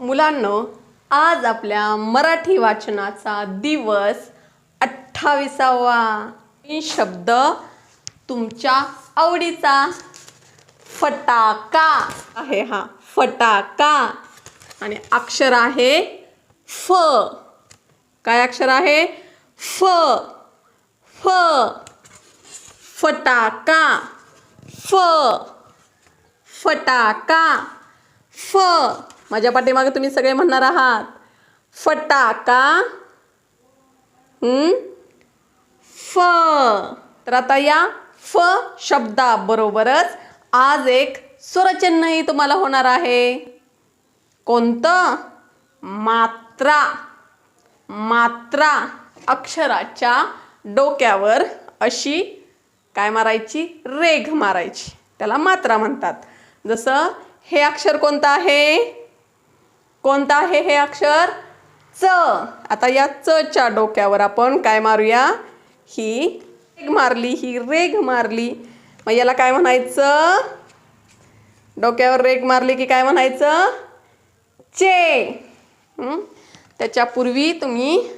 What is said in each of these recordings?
मुलांनो आज आपल्या मराठी वाचनाचा दिवस अठ्ठावीसावा. शब्द तुमच्या आवडीचा फटाका आहे हा फटाका. आणि अक्षर आहे फ. काय अक्षर आहे? फ. फ. फटाका. फ. फटाका. फ. माझ्या पाठीमागे तुम्ही सगळे म्हणणार आहात. फटाका हम्म? फ. तर आता या फ शब्दाबरोबरच आज एक स्वरचिन्हही तुम्हाला होणार आहे. कोणतं? मात्रा. मात्रा अक्षराच्या डोक्यावर अशी काय मारायची? रेघ मारायची. त्याला मात्रा म्हणतात. जसं हे अक्षर कोणतं आहे? कोणतं आहे हे अक्षर? च. आता या च च्या डोक्यावर आपण काय मारूया? ही रेघ मारली ही रेघ मारली. मग याला काय म्हणायचं? डोक्यावर रेघ मारली की काय म्हणायचं? चे. त्याच्यापूर्वी तुम्ही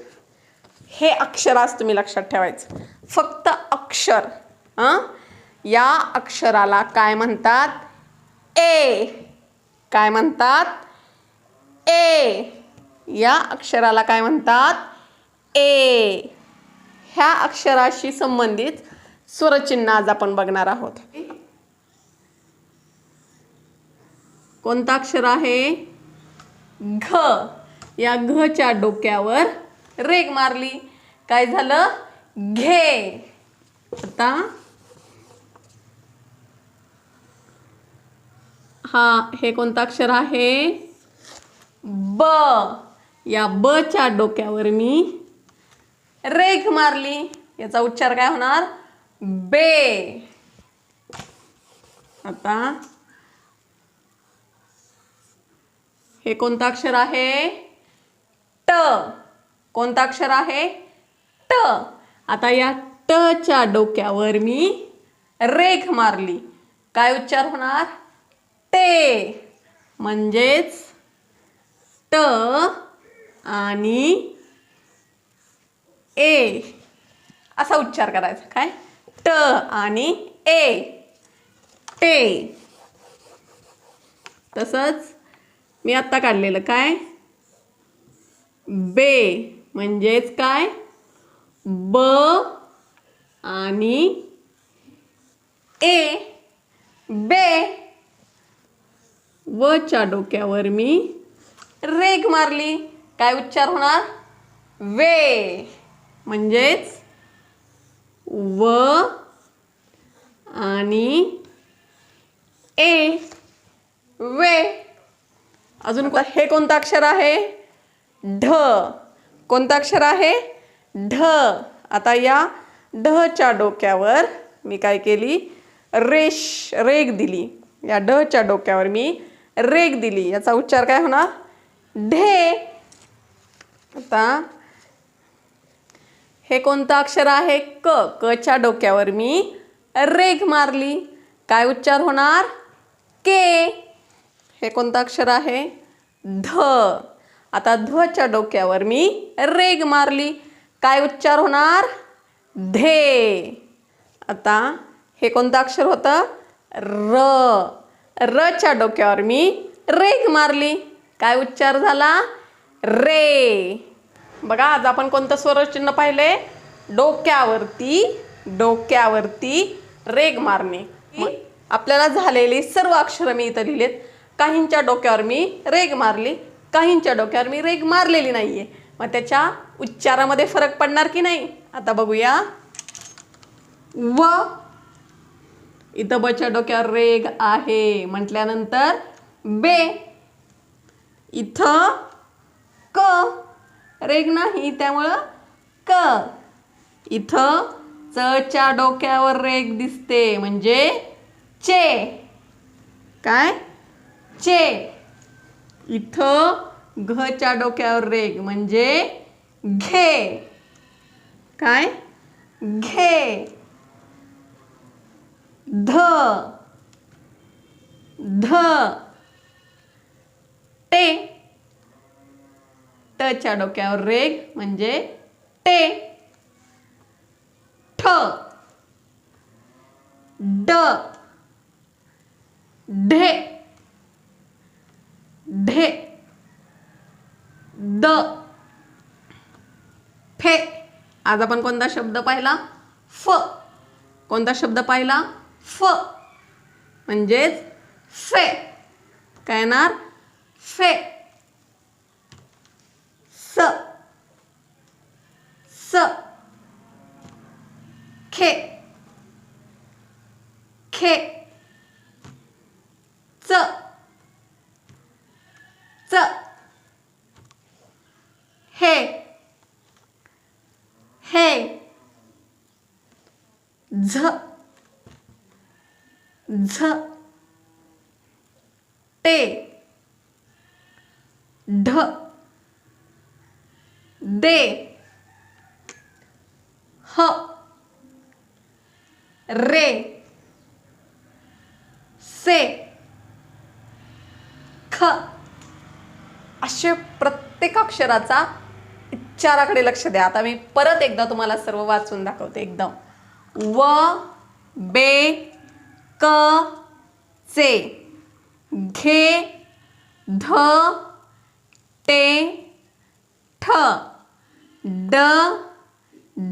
हे अक्षरास तुम्ही लक्षात ठेवायचं. फक्त अक्षर हां? या अक्षराला काय म्हणतात? ए. काय म्हणतात? ए या अक्षराला काय म्हणतात? ए ह्या अक्षराशी संबंधित स्वरचिन्ह आज आपण बघणार आहोत. कोणता अक्षर आहे? घ. या घच्या डोक्यावर रेग मारली. काय झालं? घे. आता हा हे कोणतं अक्षर आहे? ब. या ब च्या डोक्यावर मी रेख मारली. याचा उच्चार काय होणार? बे. आता हे कोणतं अक्षर आहे? ट. कोणतं अक्षर आहे? ट. आता या ट च्या डोक्यावर मी रेख मारली. काय उच्चार होणार? टे. म्हणजेच ट आणि ए. असा उच्चार करायचा. काय? ट आणि ए. टे. तसंच मी आत्ता काढलेलं. काय? बे म्हणजेच काय? ब आणि ए. बे. वच्या डोक्यावर मी रेग मारली. काय उच्चार होणार? वे. म्हणजेच व आणि ए. वे. अजून हे कोणतं अक्षर आहे? ढ. कोणतं अक्षर आहे? ढ. आता या ढच्या डोक्यावर मी काय केली? रेश रेग दिली. या ढच्या डोक्यावर मी रेग दिली. याचा उच्चार काय होणार? ढे. आता हे कोणतं अक्षर आहे? क. क च्या डोक्यावर मी रेघ मारली. काय उच्चार होणार? के. हे कोणतं अक्षर आहे? ध. आता धच्या डोक्यावर मी रेग मारली. काय उच्चार होणार? धे आता हे कोणतं अक्षर होतं? र. र च्या डोक्यावर मी रेग मारली. काय उच्चार झाला? रे. बघा आज आपण कोणतं स्वरचिन्ह पाहिले डोक्यावरती डोक्यावरती रेग मारणे. आपल्याला झालेली सर्व अक्षरं मी इथं लिहिलेत. काहींच्या डोक्यावर मी रेग मारली काहींच्या डोक्यावर मी रेग मारलेली नाहीये. मग त्याच्या उच्चारामध्ये फरक पडणार की नाही? आता बघूया. व. इथं बच्या डोक्यावर रेग आहे. म्हटल्यानंतर बे. इथं क रेग नाही त्यामुळं क. इथं चच्या डोक्यावर रेग दिसते म्हणजे चे. काय? चे. इथं घच्या डोक्यावर रेग म्हणजे घे. काय? घे. ध. ध. टे टच्या डोक्यावर रेग म्हणजे टे ठ. ड. ढे. ढे. द. फे. आज आपण कोणता शब्द पाहिला? फ. कोणता शब्द पाहिला? फ. म्हणजेच फे. काय येणार? फे स स खे खे च च हे हे झ झ टे ढ. दे. ह. रे. से. ख. असे प्रत्येक अक्षराचा उच्चाराकडे लक्ष द्या. आता मी परत एकदा तुम्हाला सर्व वाचून दाखवते एकदम. व बे क चे. घे ध टे ठ. ड.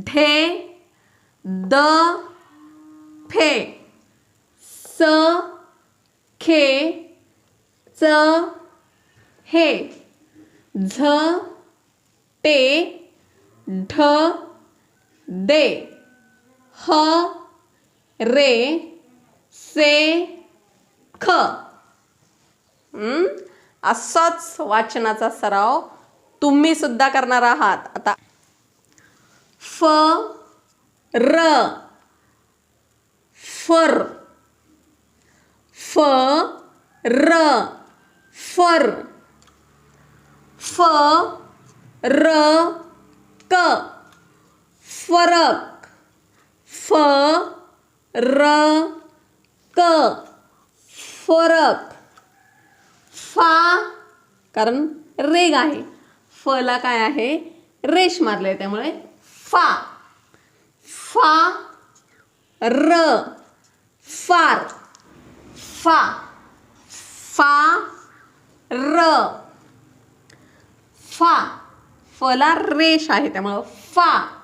ढे. द. फे. स. खे. च. हे. झ. टे ढ. दे. ह. रे. से. ख. असाच वाचनाचा सराव तुम्ही सुद्धा करणार आहात. आता फ र फर. फ र फर. फ र क. फरक. फ र क. फरक. फा. कारण रेग आहे. फला काय आहे? रेश मारले त्यामुळे फा. फा. र. फार. फा. फा. र. फा. फला रेश आहे त्यामुळं फा.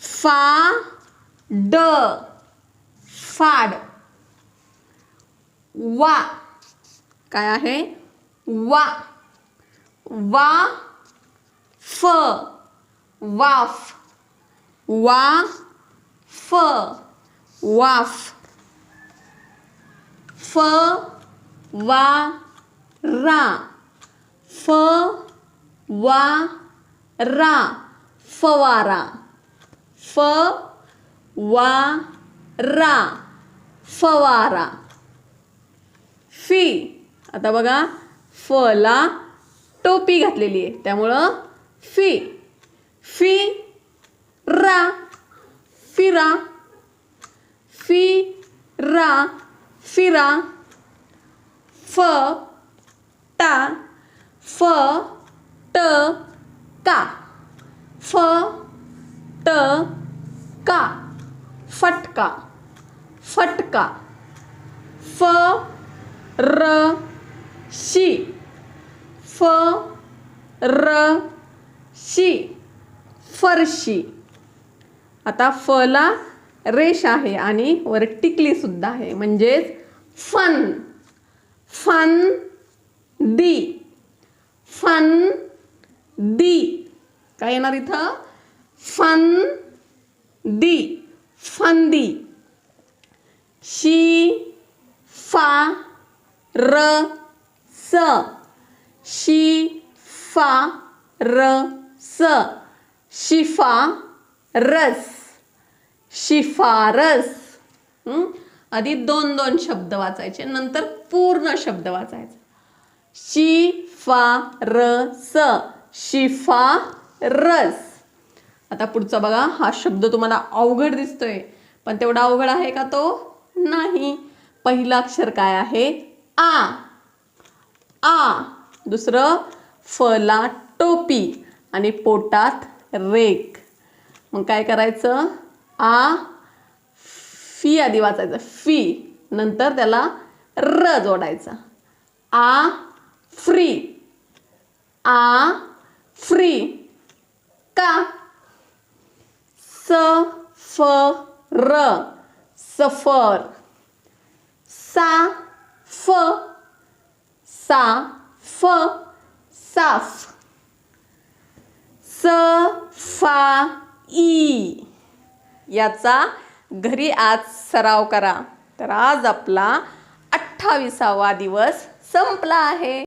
फा. ड. फाड. वा. काय आहे? वा. वा. फ. वाफ. वा. फ. वाफ. फ. वा. रा. फ. वा. रा. फवारा फ. वा. रा. फवारा फी. आता बघा. फला टोपी घातलेली आहे. त्यामुळं फी. फी रा. फिरा. फी रा. फिरा. फ. टा. फ. ट. का. फ. ट. का. फटका. फटका. फ. र. शी. फ र शी. फरशी. आता फला रेष आहे आणि वर टिकली सुद्धा आहे. म्हणजेच फन. फन दी फन दी काय येणार इथं? फन दी फंदी शी फा र स. शी फा र स शिफा रस शिफारस आधी दोन दोन शब्द वाचायचे नंतर पूर्ण शब्द वाचायचा. शिफा रस आता पुढचा बघा हा शब्द तुम्हाला अवघड दिसतोय पण तेवढा अवघड आहे का तो? नाही. पहिला अक्षर काय आहे? आ. आ दुसरं फला टोपी आणि पोटात रेक. मग काय करायचं? आ फी आधी वाचायचं. फी. नंतर त्याला र जोडायचा. आ फ्री. आ फ्री. का? स फ र सफर. सा फ सा फ साफ. स फा ई. याचा घरी आज सराव करा. तर आज आपला अठ्ठावीसावा दिवस संपला आहे.